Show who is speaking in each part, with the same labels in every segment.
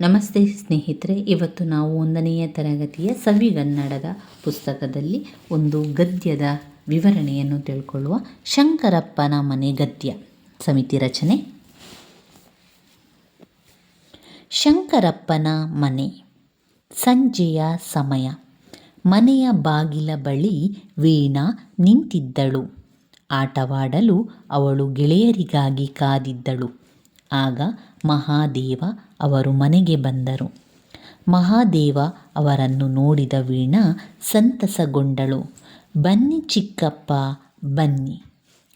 Speaker 1: ನಮಸ್ತೆ ಸ್ನೇಹಿತರೆ, ಇವತ್ತು ನಾವು ಒಂದನೆಯ ತರಗತಿಯ ಸವಿಗನ್ನಡದ ಪುಸ್ತಕದಲ್ಲಿ ಒಂದು ಗದ್ಯದ ವಿವರಣೆಯನ್ನು ತಿಳ್ಕೊಳ್ಳುವ ಶಂಕರಪ್ಪನ ಮನೆ ಗದ್ಯ ಸಮಿತಿ ರಚನೆ. ಶಂಕರಪ್ಪನ ಮನೆ, ಸಂಜೆಯ ಸಮಯ, ಮನೆಯ ಬಾಗಿಲ ಬಳಿ ವೀಣಾ ನಿಂತಿದ್ದಳು. ಆಟವಾಡಲು ಅವಳು ಗೆಳೆಯರಿಗಾಗಿ ಕಾದಿದ್ದಳು. ಆಗ ಮಹಾದೇವ ಅವರು ಮನೆಗೆ ಬಂದರು. ಮಹಾದೇವ ಅವರನ್ನು ನೋಡಿದ ವೀಣಾ ಸಂತಸಗೊಂಡಳು. ಬನ್ನಿ ಚಿಕ್ಕಪ್ಪ, ಬನ್ನಿ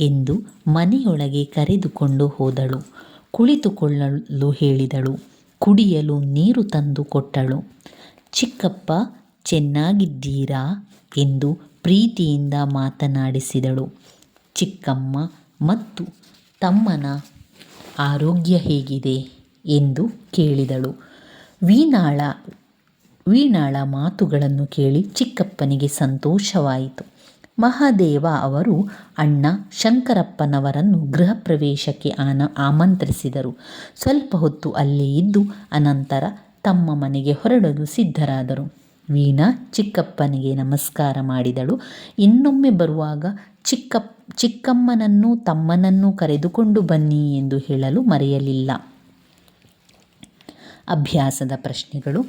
Speaker 1: ಎಂದು ಮನೆಯೊಳಗೆ ಕರೆದುಕೊಂಡು ಹೋದಳು. ಕುಳಿತುಕೊಳ್ಳಲು ಹೇಳಿದಳು. ಕುಡಿಯಲು ನೀರು ತಂದು ಕೊಟ್ಟಳು. ಚಿಕ್ಕಪ್ಪ, ಚೆನ್ನಾಗಿದ್ದೀರಾ ಎಂದು ಪ್ರೀತಿಯಿಂದ ಮಾತನಾಡಿಸಿದಳು. ಚಿಕ್ಕಮ್ಮ ಮತ್ತು ತಮ್ಮನ ಆರೋಗ್ಯ ಹೇಗಿದೆ ಎಂದು ಕೇಳಿದಳು. ವೀಣಾಳ ವೀಣಾಳ ಮಾತುಗಳನ್ನು ಕೇಳಿ ಚಿಕ್ಕಪ್ಪನಿಗೆ ಸಂತೋಷವಾಯಿತು. ಮಹಾದೇವ ಅವರು ಅಣ್ಣ ಶಂಕರಪ್ಪನವರನ್ನು ಗೃಹ ಪ್ರವೇಶಕ್ಕೆ ಆನ, ಆಮಂತ್ರಿಸಿದರು. ಸ್ವಲ್ಪ ಹೊತ್ತು ಅಲ್ಲೇ ಇದ್ದು ಅನಂತರ ತಮ್ಮ ಮನೆಗೆ ಹೊರಡಲು ಸಿದ್ಧರಾದರು. ವೀಣಾ ಚಿಕ್ಕಪ್ಪನಿಗೆ ನಮಸ್ಕಾರ ಮಾಡಿದಳು. ಇನ್ನೊಮ್ಮೆ ಬರುವಾಗ, ಚಿಕ್ಕ, ಚಿಕ್ಕಮ್ಮನನ್ನು, ತಮ್ಮನನ್ನು ಕರೆದುಕೊಂಡು ಬನ್ನಿ ಎಂದು ಹೇಳಲು ಮರೆಯಲಿಲ್ಲ. ಅಭ್ಯಾಸದ ಪ್ರಶ್ನೆಗಳು.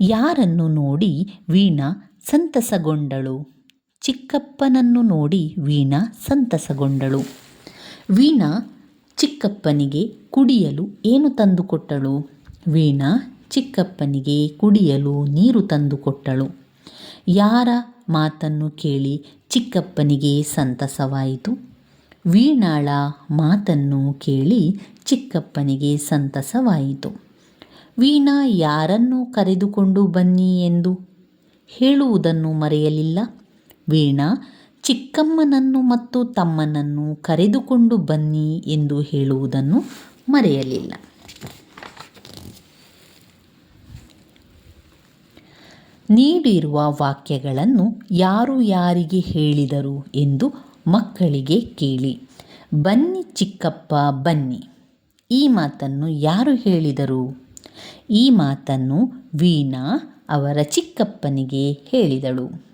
Speaker 1: ಯಾರನ್ನು ನೋಡಿ ವೀಣಾ ಸಂತಸಗೊಂಡಳು? ಚಿಕ್ಕಪ್ಪನನ್ನು ನೋಡಿ ವೀಣಾ ಸಂತಸಗೊಂಡಳು. ವೀಣಾ ಚಿಕ್ಕಪ್ಪನಿಗೆ ಕುಡಿಯಲು ಏನು ತಂದುಕೊಟ್ಟಳು? ವೀಣಾ ಚಿಕ್ಕಪ್ಪನಿಗೆ ಕುಡಿಯಲು ನೀರು ತಂದುಕೊಟ್ಟಳು ಯಾರ ಮಾತನ್ನು ಕೇಳಿ ಚಿಕ್ಕಪ್ಪನಿಗೆ ಸಂತಸವಾಯಿತು? ವೀಣಾಳ ಮಾತನ್ನು ಕೇಳಿ ಚಿಕ್ಕಪ್ಪನಿಗೆ ಸಂತಸವಾಯಿತು. ವೀಣಾ, ಯಾರನ್ನು ಕರೆದುಕೊಂಡು ಬನ್ನಿ ಎಂದು ಹೇಳುವುದನ್ನು ಮರೆಯಲಿಲ್ಲ. ವೀಣಾ, ಚಿಕ್ಕಮ್ಮನನ್ನು ಮತ್ತು ತಮ್ಮನನ್ನು ಕರೆದುಕೊಂಡು ಬನ್ನಿ ಎಂದು ಹೇಳುವುದನ್ನು ಮರೆಯಲಿಲ್ಲ. ನೀಡಿರುವ ವಾಕ್ಯಗಳನ್ನು ಯಾರು ಯಾರಿಗೆ ಹೇಳಿದರು ಎಂದು ಮಕ್ಕಳಿಗೆ ಕೇಳಿ. ಬನ್ನಿ ಚಿಕ್ಕಪ್ಪ, ಬನ್ನಿ. ಈ ಮಾತನ್ನು ಯಾರು ಹೇಳಿದರು? ಈ ಮಾತನ್ನು ವೀಣಾ ಅವರ ಚಿಕ್ಕಪ್ಪನಿಗೆ ಹೇಳಿದಳು.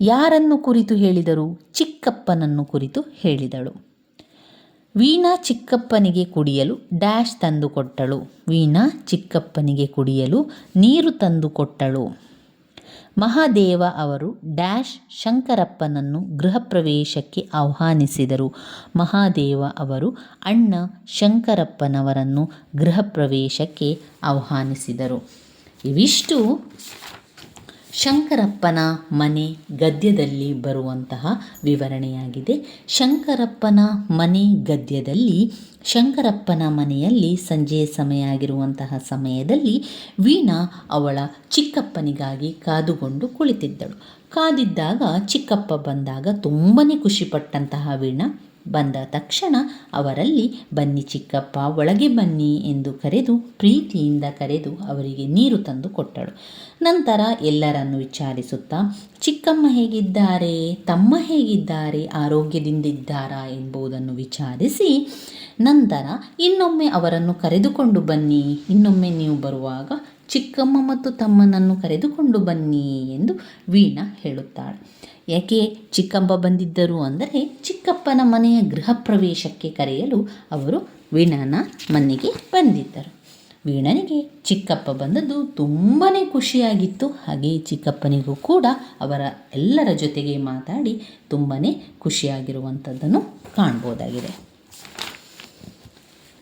Speaker 1: ಯಾರನ್ನು ಕುರಿತು ಹೇಳಿದರು? ಚಿಕ್ಕಪ್ಪನನ್ನು ಕುರಿತು ಹೇಳಿದಳು. ವೀಣಾ ಚಿಕ್ಕಪ್ಪನಿಗೆ ಕುಡಿಯಲು ಡ್ಯಾಶ್ ತಂದುಕೊಟ್ಟಳು ವೀಣಾ ಚಿಕ್ಕಪ್ಪನಿಗೆ ಕುಡಿಯಲು ನೀರು ತಂದುಕೊಟ್ಟಳು ಮಹಾದೇವ ಅವರು ಡ್ಯಾಶ್ ಶಂಕರಪ್ಪನನ್ನು ಗೃಹ ಪ್ರವೇಶಕ್ಕೆ ಆಹ್ವಾನಿಸಿದರು. ಮಹಾದೇವ ಅವರು ಅಣ್ಣ ಶಂಕರಪ್ಪನವರನ್ನು ಗೃಹ ಪ್ರವೇಶಕ್ಕೆ ಆಹ್ವಾನಿಸಿದರು. ಇವಿಷ್ಟು. ಶಂಕರಪ್ಪನ ಮನೆ ಗದ್ಯದಲ್ಲಿ ಬರುವಂತಹ ವಿವರಣೆಯಾಗಿದೆ. ಶಂಕರಪ್ಪನ ಮನೆ ಗದ್ಯದಲ್ಲಿ ಶಂಕರಪ್ಪನ ಮನೆಯಲ್ಲಿ ಸಂಜೆಯ ಸಮಯ ಆಗಿರುವಂತಹ ಸಮಯದಲ್ಲಿ ವೀಣಾ ಅವಳ ಚಿಕ್ಕಪ್ಪನಿಗಾಗಿ ಕಾದುಕೊಂಡು ಕುಳಿತಿದ್ದಳು. ಕಾದಿದ್ದಾಗ ಚಿಕ್ಕಪ್ಪ ಬಂದಾಗ ತುಂಬನೇ ಖುಷಿಪಟ್ಟಂತಹ ವೀಣಾ, ಬಂದ ತಕ್ಷಣ ಅವರಲ್ಲಿ, ಬನ್ನಿ ಚಿಕ್ಕಪ್ಪ, ಒಳಗೆ ಬನ್ನಿ ಎಂದು ಕರೆದು, ಪ್ರೀತಿಯಿಂದ ಕರೆದು ಅವರಿಗೆ ನೀರು ತಂದು ಕೊಟ್ಟಳು. ನಂತರ ಎಲ್ಲರನ್ನು ವಿಚಾರಿಸುತ್ತಾ, ಚಿಕ್ಕಮ್ಮ ಹೇಗಿದ್ದಾರೆ? ತಮ್ಮ ಹೇಗಿದ್ದಾರೆ? ಆರೋಗ್ಯದಿಂದಿದ್ದಾರಾ? ಎಂಬುದನ್ನು ವಿಚಾರಿಸಿ ನಂತರ ಇನ್ನೊಮ್ಮೆ ಅವರನ್ನು ಕರೆದುಕೊಂಡು ಬನ್ನಿ. ಇನ್ನೊಮ್ಮೆ ನೀವು ಬರುವಾಗ ಚಿಕ್ಕಮ್ಮ ಮತ್ತು ತಮ್ಮನನ್ನು ಕರೆದುಕೊಂಡು ಬನ್ನಿ ಎಂದು ವೀಣಾ ಹೇಳುತ್ತಾಳೆ. ಯಾಕೆ ಚಿಕ್ಕಮ್ಮ ಬಂದಿದ್ದರು ಅಂದರೆ ಚಿಕ್ಕಪ್ಪನ ಮನೆಯ ಗೃಹ ಪ್ರವೇಶಕ್ಕೆ ಕರೆಯಲು ಅವರು ವೀಣಾನ ಮನೆಗೆ ಬಂದಿದ್ದರು. ವೀಣನಿಗೆ ಚಿಕ್ಕಪ್ಪ ಬಂದದ್ದು ತುಂಬಾ ಖುಷಿಯಾಗಿತ್ತು. ಹಾಗೆ ಚಿಕ್ಕಪ್ಪನಿಗೂ ಕೂಡ ಅವರ ಎಲ್ಲರ ಜೊತೆಗೆ ಮಾತಾಡಿ ತುಂಬಾ ಖುಷಿಯಾಗಿರುವಂಥದ್ದನ್ನು ಕಾಣ್ಬೋದಾಗಿದೆ.